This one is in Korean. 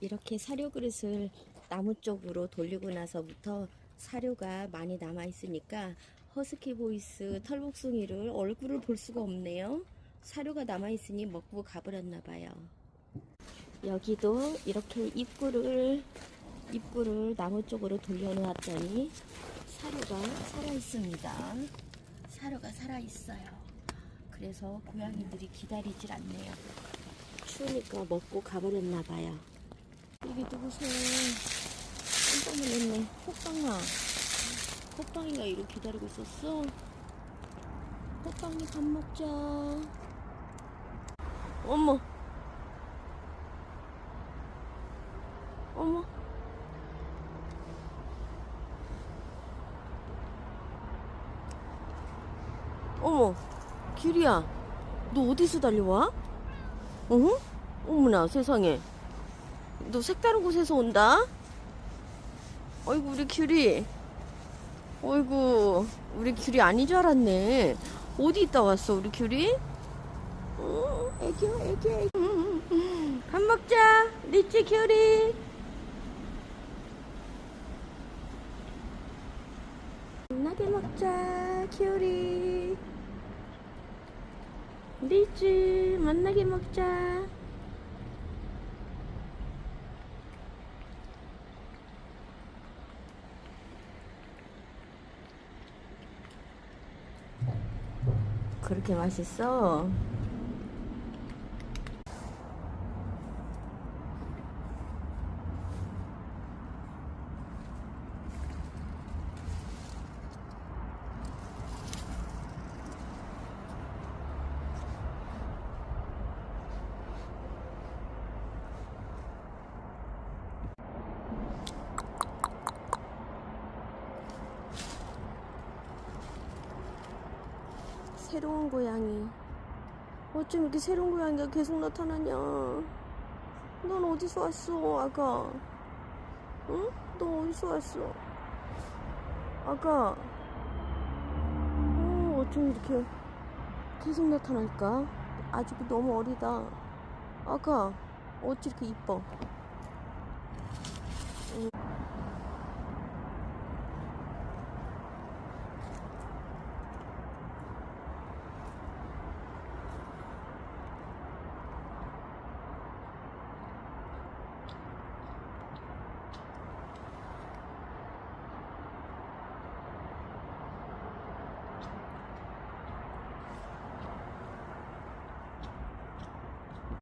이렇게 사료 그릇을 나무 쪽으로 돌리고 나서부터 사료가 많이 남아 있으니까 허스키 보이스 털복숭이를 얼굴을 볼 수가 없네요. 사료가 남아 있으니 먹고 가버렸나 봐요. 여기도 이렇게 입구를 입구를 나무 쪽으로 돌려놓았더니 사료가 살아 있습니다. 사료가 살아 있어요. 그래서 고양이들이 기다리질 않네요. 추우니까 먹고 가버렸나 봐요. 이게 누구세요? 깜짝 놀랐네. 호빵아. 호빵이가 이렇게 기다리고 있었어? 호빵이 밥 먹자. 어머. 어머. 어머. 규리야. 너 어디서 달려와? 어? 어머나 세상에. 너 색다른 곳에서 온다? 어이구 우리 귤이 어이구 우리 귤이 아닌 줄 알았네 어디 있다 왔어 우리 귤이? 어, 애교 애교 애교 음, 음. 밥 먹자 리치 귤이 만나게 먹자 귤이 리치 만나게 먹자 그렇게 맛있어? 새로운 고양이. 어쩜 이렇게 새로운 고양이가 계속 나타나냐? 넌 어디서 왔어, 아가? 응? 너 어디서 왔어? 아가? 어, 어쩜 이렇게 계속 나타날까? 아직 너무 어리다. 아가, 어찌 이렇게 이뻐?